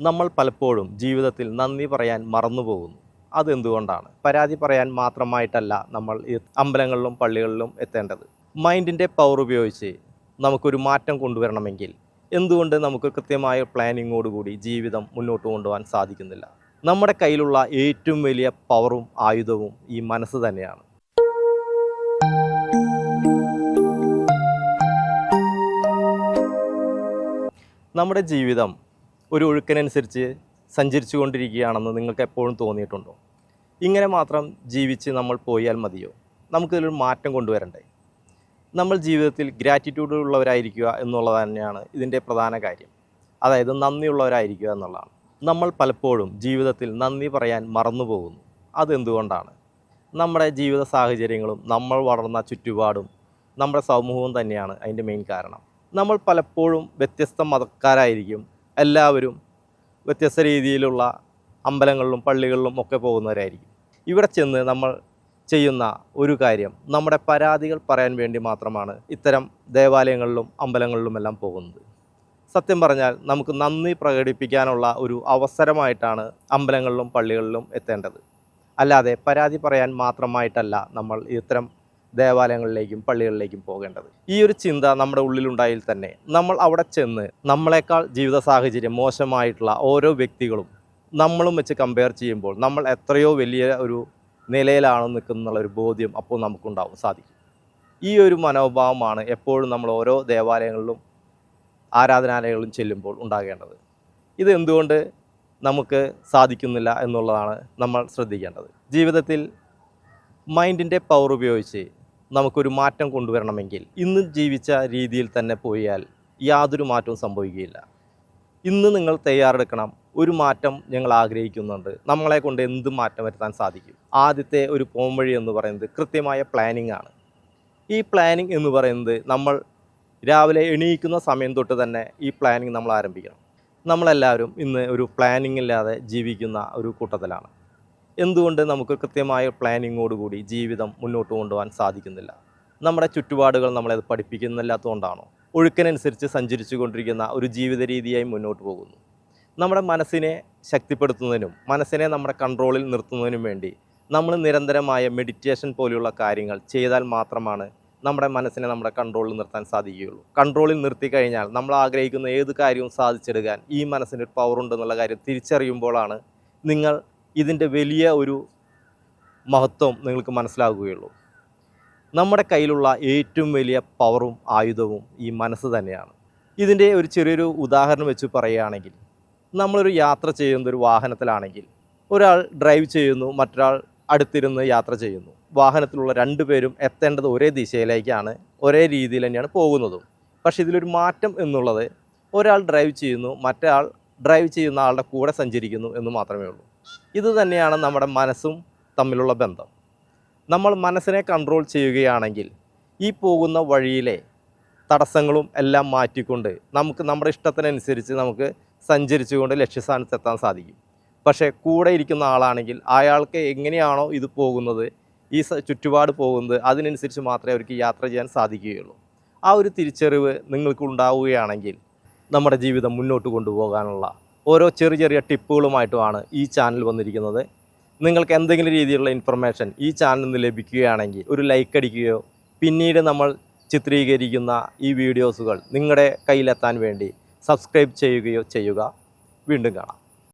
നമ്മൾ പലപ്പോഴും ജീവിതത്തിൽ നന്ദി പറയാൻ മറന്നുപോകുന്നു. അതെന്തുകൊണ്ടാണ്? പരാതി പറയാൻ മാത്രമായിട്ടല്ല നമ്മൾ അമ്പലങ്ങളിലും പള്ളികളിലും എത്തേണ്ടത്. മൈൻഡിന്റെ പവർ ഉപയോഗിച്ച് നമുക്കൊരു മാറ്റം കൊണ്ടുവരണമെങ്കിൽ എന്തുകൊണ്ട് നമുക്ക് കൃത്യമായ പ്ലാനിങ്ങോടുകൂടി ജീവിതം മുന്നോട്ട് കൊണ്ടുപോകാൻ സാധിക്കുന്നില്ല? നമ്മുടെ കയ്യിലുള്ള ഏറ്റവും വലിയ പവറും ആയുധവും ഈ മനസ്സ് തന്നെയാണ്. നമ്മുടെ ജീവിതം ഒരു ഒഴുക്കിനനുസരിച്ച് സഞ്ചരിച്ചു കൊണ്ടിരിക്കുകയാണെന്ന് നിങ്ങൾക്ക് എപ്പോഴും തോന്നിയിട്ടുണ്ടോ? ഇങ്ങനെ മാത്രം ജീവിച്ച് നമ്മൾ പോയാൽ മതിയോ? നമുക്കിതിലൊരു മാറ്റം കൊണ്ടുവരണ്ടേ? നമ്മൾ ജീവിതത്തിൽ ഗ്രാറ്റിറ്റ്യൂഡ് ഉള്ളവരായിരിക്കുക എന്നുള്ളത് തന്നെയാണ് ഇതിന്റെ പ്രധാന കാര്യം. അതായത് നന്ദിയുള്ളവരായിരിക്കുക എന്നുള്ളതാണ്. നമ്മൾ പലപ്പോഴും ജീവിതത്തിൽ നന്ദി പറയാൻ മറന്നു പോകുന്നു അതെന്തുകൊണ്ടാണ്? നമ്മുടെ ജീവിത സാഹചര്യങ്ങളും നമ്മൾ വളർന്ന ചുറ്റുപാടും നമ്മുടെ സമൂഹവും തന്നെയാണ് അതിന്റെ മെയിൻ കാരണം. നമ്മൾ പലപ്പോഴും വ്യത്യസ്ത മതക്കാരായിരിക്കും എല്ലാവരും വ്യത്യസ്ത രീതിയിലുള്ള അമ്പലങ്ങളിലും പള്ളികളിലും ഒക്കെ പോകുന്നവരായിരിക്കും. ഇവിടെ ചെന്ന് നമ്മൾ ചെയ്യുന്ന ഒരു കാര്യം നമ്മുടെ പരാതികൾ പറയാൻ വേണ്ടി മാത്രമാണ് ഇത്തരം ദേവാലയങ്ങളിലും അമ്പലങ്ങളിലുമെല്ലാം പോകുന്നത്. സത്യം പറഞ്ഞാൽ നമുക്ക് നന്ദി പ്രകടിപ്പിക്കാനുള്ള ഒരു അവസരമായിട്ടാണ് അമ്പലങ്ങളിലും പള്ളികളിലും എത്തേണ്ടത്. അല്ലാതെ പരാതി പറയാൻ മാത്രമായിട്ടല്ല നമ്മൾ ഇത്തരം ദേവാലയങ്ങളിലേക്കും പള്ളികളിലേക്കും പോകേണ്ടത്. ഈ ഒരു ചിന്ത നമ്മുടെ ഉള്ളിലുണ്ടായാൽ തന്നെ നമ്മൾ അവിടെ ചെന്ന് നമ്മളെക്കാൾ ജീവിത സാഹചര്യം മോശമായിട്ടുള്ള ഓരോ വ്യക്തികളും നമ്മളും വെച്ച് കമ്പയർ ചെയ്യുമ്പോൾ നമ്മൾ എത്രയോ വലിയ ഒരു നിലയിലാണ് നിൽക്കുന്നുള്ള ഒരു ബോധ്യം അപ്പോൾ നമുക്കുണ്ടാവും സാധിക്കും. ഈ ഒരു മനോഭാവമാണ് എപ്പോഴും നമ്മൾ ഓരോ ദേവാലയങ്ങളിലും ആരാധനാലയങ്ങളിലും ചെല്ലുമ്പോൾ ഉണ്ടാകേണ്ടത്. ഇത് എന്തുകൊണ്ട് നമുക്ക് സാധിക്കുന്നില്ല എന്നുള്ളതാണ് നമ്മൾ ശ്രദ്ധിക്കേണ്ടത്. ജീവിതത്തിൽ മൈൻഡിന്റെ പവർ ഉപയോഗിച്ച് നമുക്കൊരു മാറ്റം കൊണ്ടുവരണമെങ്കിൽ ഇന്ന് ജീവിച്ച രീതിയിൽ തന്നെ പോയാൽ യാതൊരു മാറ്റവും സംഭവിക്കുകയില്ല. ഇന്ന് നിങ്ങൾ തയ്യാറെടുക്കണം. ഒരു മാറ്റം ഞങ്ങൾ ആഗ്രഹിക്കുന്നുണ്ട്. നമ്മളെ കൊണ്ട് എന്ത് മാറ്റം വരുത്താൻ സാധിക്കും? ആദ്യത്തെ ഒരു പോംവഴി എന്ന് പറയുന്നത് കൃത്യമായ പ്ലാനിംഗ് ആണ്. ഈ പ്ലാനിംഗ് എന്ന് പറയുന്നത് നമ്മൾ രാവിലെ എണീക്കുന്ന സമയം തൊട്ട് തന്നെ ഈ പ്ലാനിങ് നമ്മൾ ആരംഭിക്കണം. നമ്മളെല്ലാവരും ഇന്ന് ഒരു പ്ലാനിംഗ് ഇല്ലാതെ ജീവിക്കുന്ന ഒരു കൂട്ടത്തിലാണ്. എന്തുകൊണ്ട് നമുക്ക് കൃത്യമായ പ്ലാനിങ്ങോടുകൂടി ജീവിതം മുന്നോട്ട് കൊണ്ടുപോകാൻ സാധിക്കുന്നില്ല? നമ്മുടെ ചുറ്റുപാടുകൾ നമ്മളെ പഠിപ്പിക്കുന്നില്ലാത്തതുകൊണ്ടാണോ? ഒഴുക്കിനനുസരിച്ച് സഞ്ചരിച്ചു കൊണ്ടിരിക്കുന്ന ഒരു ജീവിത രീതിയായി മുന്നോട്ട് പോകുന്നു. നമ്മുടെ മനസ്സിനെ ശക്തിപ്പെടുത്തുന്നതിനും മനസ്സിനെ നമ്മുടെ കൺട്രോളിൽ നിർത്തുന്നതിനും വേണ്ടി നമ്മൾ നിരന്തരമായ മെഡിറ്റേഷൻ പോലെയുള്ള കാര്യങ്ങൾ ചെയ്താൽ മാത്രമാണ് നമ്മുടെ മനസ്സിനെ നമ്മുടെ കൺട്രോളിൽ നിർത്താൻ സാധിക്കുകയുള്ളൂ. കൺട്രോളിൽ നിർത്തി കഴിഞ്ഞാൽ നമ്മൾ ആഗ്രഹിക്കുന്ന ഏത് കാര്യവും സാധിച്ചെടുക്കാൻ ഈ മനസ്സിന് ഒരു പവർ ഉണ്ടെന്നുള്ള കാര്യം തിരിച്ചറിയുമ്പോഴാണ് നിങ്ങൾ ഇതിന്റെ വലിയ ഒരു മഹത്വം നിങ്ങൾക്ക് മനസ്സിലാകുകയുള്ളൂ. നമ്മുടെ കയ്യിലുള്ള ഏറ്റവും വലിയ പവറും ആയുധവും ഈ മനസ്സ് തന്നെയാണ്. ഇതിന്റെ ഒരു ചെറിയൊരു ഉദാഹരണം വെച്ച് പറയുകയാണെങ്കിൽ നമ്മളൊരു യാത്ര ചെയ്യുന്ന ഒരു വാഹനത്തിലാണെങ്കിൽ ഒരാൾ ഡ്രൈവ് ചെയ്യുന്നു മറ്റൊരാൾ അടുത്തിരുന്ന് യാത്ര ചെയ്യുന്നു. വാഹനത്തിലുള്ള രണ്ട് പേരും എത്തേണ്ടത് ഒരേ ദിശയിലേക്കാണ് ഒരേ രീതിയിൽ തന്നെയാണ് പോകുന്നതും. പക്ഷേ ഇതിലൊരു മാറ്റം എന്നുള്ളത് ഒരാൾ ഡ്രൈവ് ചെയ്യുന്നു മറ്റേ ഡ്രൈവ് ചെയ്യുന്ന ആളുടെ കൂടെ സഞ്ചരിക്കുന്നു എന്ന് മാത്രമേ ഉള്ളൂ. ഇത് തന്നെയാണ് നമ്മുടെ മനസ്സും തമ്മിലുള്ള ബന്ധം. നമ്മൾ മനസ്സിനെ കൺട്രോൾ ചെയ്യുകയാണെങ്കിൽ ഈ പോകുന്ന വഴിയിലെ തടസ്സങ്ങളും എല്ലാം മാറ്റിക്കൊണ്ട് നമുക്ക് നമ്മുടെ ഇഷ്ടത്തിനനുസരിച്ച് നമുക്ക് സഞ്ചരിച്ചുകൊണ്ട് ലക്ഷ്യസ്ഥാനത്ത് എത്താൻ സാധിക്കും. പക്ഷേ കൂടെ ഇരിക്കുന്ന ആളാണെങ്കിൽ അയാൾക്ക് എങ്ങനെയാണോ ഇത് പോകുന്നത് ഈ ചുറ്റുപാട് പോകുന്നത് അതിനനുസരിച്ച് മാത്രമേ അവർക്ക് യാത്ര ചെയ്യാൻ സാധിക്കുകയുള്ളൂ. ആ ഒരു തിരിച്ചറിവ് നിങ്ങൾക്ക് ഉണ്ടാവുകയാണെങ്കിൽ നമ്മുടെ ജീവിതം മുന്നോട്ട് കൊണ്ടുപോകാനുള്ള ഓരോ ചെറിയ ചെറിയ ടിപ്പുകളുമായിട്ടുമാണ് ഈ ചാനൽ വന്നിരിക്കുന്നത്. നിങ്ങൾക്ക് എന്തെങ്കിലും രീതിയിലുള്ള ഇൻഫർമേഷൻ ഈ ചാനലിൽ നിന്ന് ലഭിക്കുകയാണെങ്കിൽ ഒരു ലൈക്ക് അടിക്കുകയോ പിന്നീട് നമ്മൾ ചിത്രീകരിക്കുന്ന ഈ വീഡിയോസുകൾ നിങ്ങളുടെ കയ്യിലെത്താൻ വേണ്ടി സബ്സ്ക്രൈബ് ചെയ്യുകയോ ചെയ്യുക. വീണ്ടും കാണാം.